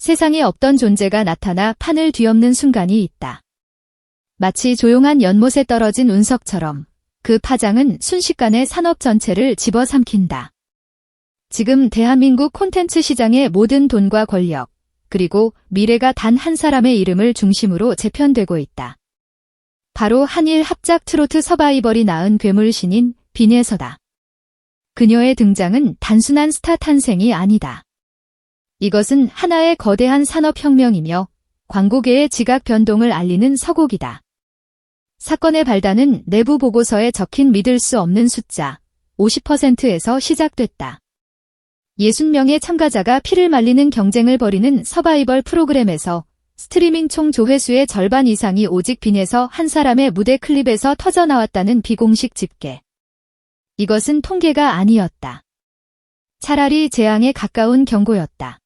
세상에 없던 존재가 나타나 판을 뒤엎는 순간이 있다. 마치 조용한 연못에 떨어진 운석처럼 그 파장은 순식간에 산업 전체를 집어삼킨다. 지금 대한민국 콘텐츠 시장의 모든 돈과 권력, 그리고 미래가 단 한 사람의 이름을 중심으로 재편되고 있다. 바로 한일 합작 트로트 서바이벌이 낳은 괴물 신인 빈에서다. 그녀의 등장은 단순한 스타 탄생이 아니다. 이것은 하나의 거대한 산업혁명이며 광고계의 지각 변동을 알리는 서곡이다. 사건의 발단은 내부 보고서에 적힌 믿을 수 없는 숫자 50%에서 시작됐다. 60명의 참가자가 피를 말리는 경쟁을 벌이는 서바이벌 프로그램에서 스트리밍 총 조회수의 절반 이상이 오직 빈에서 한 사람의 무대 클립에서 터져 나왔다는 비공식 집계. 이것은 통계가 아니었다. 차라리 재앙에 가까운 경고였다.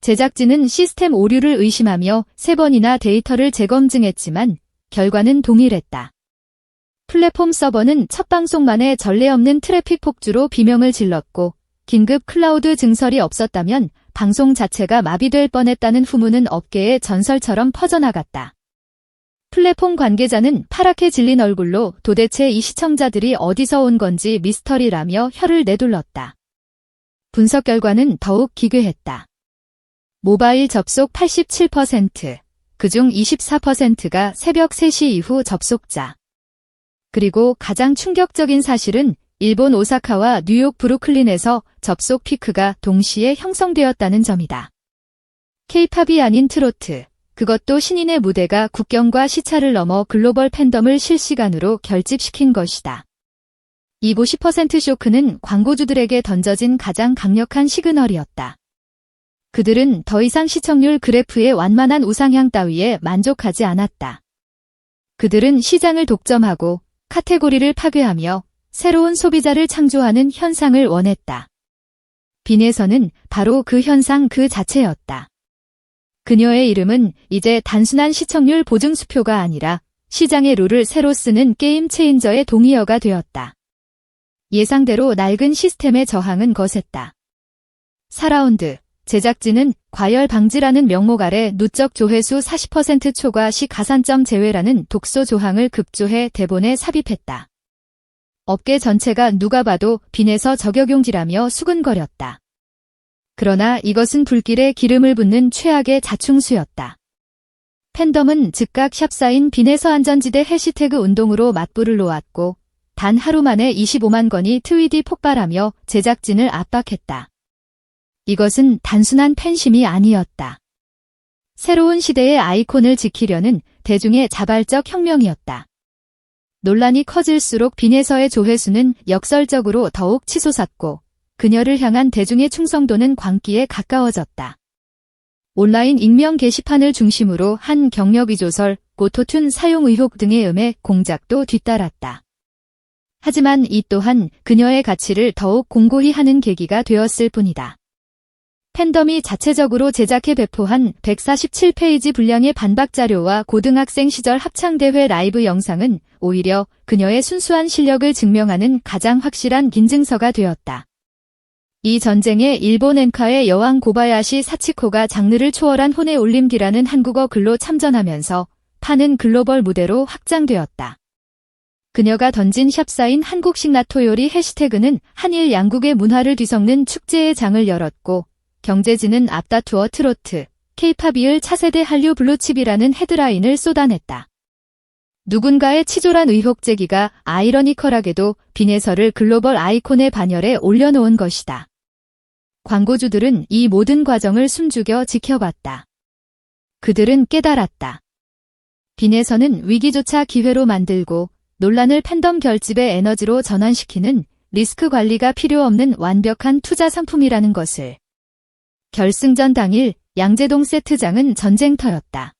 제작진은 시스템 오류를 의심하며 세 번이나 데이터를 재검증했지만 결과는 동일했다. 플랫폼 서버는 첫 방송만에 전례 없는 트래픽 폭주로 비명을 질렀고 긴급 클라우드 증설이 없었다면 방송 자체가 마비될 뻔했다는 후문은 업계의 전설처럼 퍼져나갔다. 플랫폼 관계자는 파랗게 질린 얼굴로 도대체 이 시청자들이 어디서 온 건지 미스터리라며 혀를 내둘렀다. 분석 결과는 더욱 기괴했다. 모바일 접속 87%, 그중 24%가 새벽 3시 이후 접속자. 그리고 가장 충격적인 사실은 일본 오사카와 뉴욕 브루클린에서 접속 피크가 동시에 형성되었다는 점이다. 케이팝이 아닌 트로트, 그것도 신인의 무대가 국경과 시차를 넘어 글로벌 팬덤을 실시간으로 결집시킨 것이다. 이 50% 쇼크는 광고주들에게 던져진 가장 강력한 시그널이었다. 그들은 더 이상 시청률 그래프의 완만한 우상향 따위에 만족하지 않았다. 그들은 시장을 독점하고 카테고리를 파괴하며 새로운 소비자를 창조하는 현상을 원했다. 빈에서는 바로 그 현상 그 자체였다. 그녀의 이름은 이제 단순한 시청률 보증 수표가 아니라 시장의 룰을 새로 쓰는 게임 체인저의 동의어가 되었다. 예상대로 낡은 시스템의 저항은 거셌다. 4라운드 제작진은 과열 방지라는 명목 아래 누적 조회수 40% 초과 시 가산점 제외라는 독소 조항을 급조해 대본에 삽입했다. 업계 전체가 누가 봐도 빈에서 저격용지라며 수근거렸다. 그러나 이것은 불길에 기름을 붓는 최악의 자충수였다. 팬덤은 즉각 샵사인 빈에서 안전지대 해시태그 운동으로 맞불을 놓았고 단 하루 만에 25만 건이 트윗이 폭발하며 제작진을 압박했다. 이것은 단순한 팬심이 아니었다. 새로운 시대의 아이콘을 지키려는 대중의 자발적 혁명이었다. 논란이 커질수록 빈에서의 조회수는 역설적으로 더욱 치솟았고 그녀를 향한 대중의 충성도는 광기에 가까워졌다. 온라인 익명 게시판을 중심으로 한 경력 위조설, 고토튠 사용 의혹 등의 음의 공작도 뒤따랐다. 하지만 이 또한 그녀의 가치를 더욱 공고히 하는 계기가 되었을 뿐이다. 팬덤이 자체적으로 제작해 배포한 147페이지 분량의 반박 자료와 고등학생 시절 합창대회 라이브 영상은 오히려 그녀의 순수한 실력을 증명하는 가장 확실한 인증서가 되었다. 이 전쟁에 일본 엔카의 여왕 고바야시 사치코가 장르를 초월한 혼의 올림기라는 한국어 글로 참전하면서 파는 글로벌 무대로 확장되었다. 그녀가 던진 샵사인 한국식 나토요리 해시태그는 한일 양국의 문화를 뒤섞는 축제의 장을 열었고 경제지는 앞다투어 트로트, 케이팝 이을 차세대 한류 블루칩이라는 헤드라인을 쏟아냈다. 누군가의 치졸한 의혹 제기가 아이러니컬하게도 빈에서를 글로벌 아이콘의 반열에 올려놓은 것이다. 광고주들은 이 모든 과정을 숨죽여 지켜봤다. 그들은 깨달았다. 빈에서는 위기조차 기회로 만들고 논란을 팬덤 결집의 에너지로 전환시키는 리스크 관리가 필요 없는 완벽한 투자 상품이라는 것을. 결승전 당일 양재동 세트장은 전쟁터였다.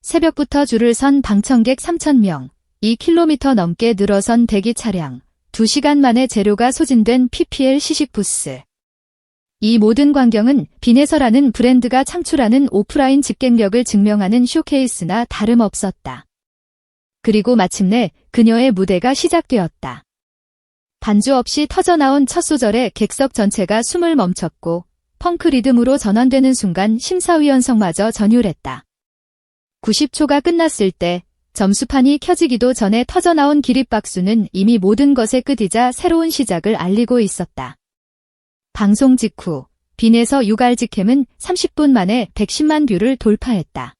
새벽부터 줄을 선 방청객 3,000명, 2km 넘게 늘어선 대기 차량, 2시간 만에 재료가 소진된 PPL 시식 부스. 이 모든 광경은 빈에서라는 브랜드가 창출하는 오프라인 집객력을 증명하는 쇼케이스나 다름없었다. 그리고 마침내 그녀의 무대가 시작되었다. 반주 없이 터져나온 첫 소절에 객석 전체가 숨을 멈췄고 펑크 리듬으로 전환되는 순간 심사위원석마저 전율했다. 90초가 끝났을 때 점수판이 켜지기도 전에 터져나온 기립박수는 이미 모든 것의 끝이자 새로운 시작을 알리고 있었다. 방송 직후 빈에서 유갈직캠은 30분 만에 110만 뷰를 돌파했다.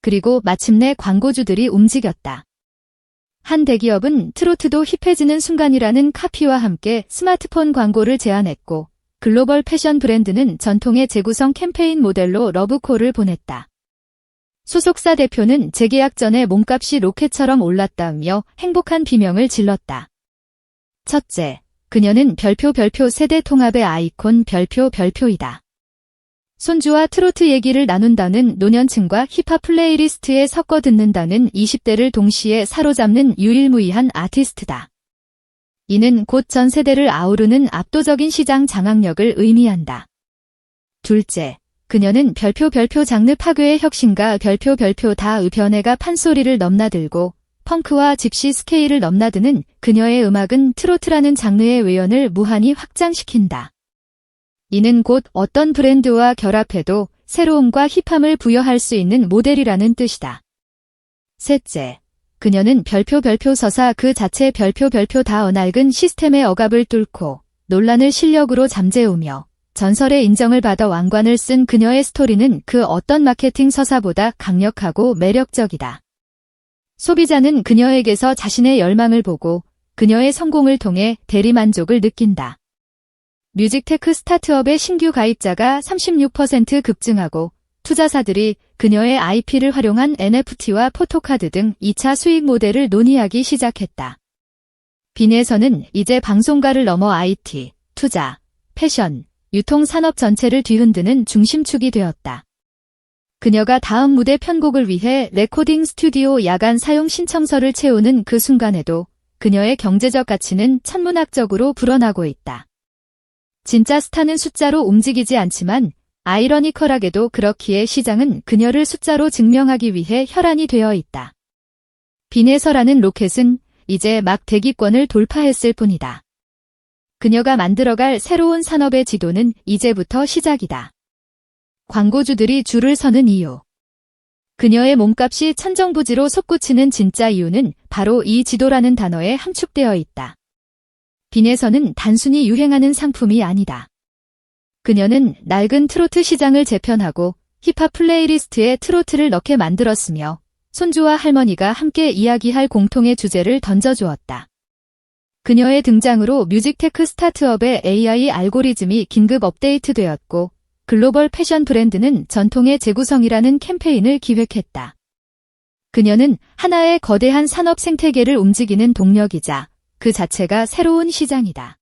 그리고 마침내 광고주들이 움직였다. 한 대기업은 트로트도 힙해지는 순간이라는 카피와 함께 스마트폰 광고를 제안했고 글로벌 패션 브랜드는 전통의 재구성 캠페인 모델로 러브콜을 보냈다. 소속사 대표는 재계약 전에 몸값이 로켓처럼 올랐다며 행복한 비명을 질렀다. 첫째, 그녀는 별표 별표 세대 통합의 아이콘 별표 별표이다. 손주와 트로트 얘기를 나눈다는 노년층과 힙합 플레이리스트에 섞어 듣는다는 20대를 동시에 사로잡는 유일무이한 아티스트다. 이는 곧 전 세대를 아우르는 압도적인 시장 장악력을 의미한다. 둘째, 그녀는 별표 별표 장르 파괴의 혁신가 별표 별표 다의 변해가 판소리를 넘나들고 펑크와 집시 스케일을 넘나드는 그녀의 음악은 트로트라는 장르의 외연을 무한히 확장시킨다. 이는 곧 어떤 브랜드와 결합해도 새로움과 힙함을 부여할 수 있는 모델이라는 뜻이다. 셋째, 그녀는 별표 별표 서사 그 자체 별표 별표 다 어낡은 시스템의 억압을 뚫고 논란을 실력으로 잠재우며 전설의 인정을 받아 왕관을 쓴 그녀의 스토리는 그 어떤 마케팅 서사보다 강력하고 매력적이다. 소비자는 그녀에게서 자신의 열망을 보고 그녀의 성공을 통해 대리만족을 느낀다. 뮤직테크 스타트업의 신규 가입자가 36% 급증하고 투자사들이 그녀의 IP를 활용한 NFT와 포토카드 등 2차 수익 모델을 논의하기 시작했다. 빈에서는 이제 방송가를 넘어 IT, 투자, 패션, 유통 산업 전체를 뒤흔드는 중심축이 되었다. 그녀가 다음 무대 편곡을 위해 레코딩 스튜디오 야간 사용 신청서를 채우는 그 순간에도 그녀의 경제적 가치는 천문학적으로 불어나고 있다. 진짜 스타는 숫자로 움직이지 않지만 아이러니컬하게도 그렇기에 시장은 그녀를 숫자로 증명하기 위해 혈안이 되어 있다. 비네서라는 로켓은 이제 막 대기권을 돌파했을 뿐이다. 그녀가 만들어갈 새로운 산업의 지도는 이제부터 시작이다. 광고주들이 줄을 서는 이유. 그녀의 몸값이 천정부지로 솟구치는 진짜 이유는 바로 이 지도라는 단어에 함축되어 있다. 빈에서는 단순히 유행하는 상품이 아니다. 그녀는 낡은 트로트 시장을 재편하고 힙합 플레이리스트에 트로트를 넣게 만들었으며 손주와 할머니가 함께 이야기할 공통의 주제를 던져주었다. 그녀의 등장으로 뮤직테크 스타트업의 AI 알고리즘이 긴급 업데이트되었고 글로벌 패션 브랜드는 전통의 재구성이라는 캠페인을 기획했다. 그녀는 하나의 거대한 산업 생태계를 움직이는 동력이자 그 자체가 새로운 시장이다.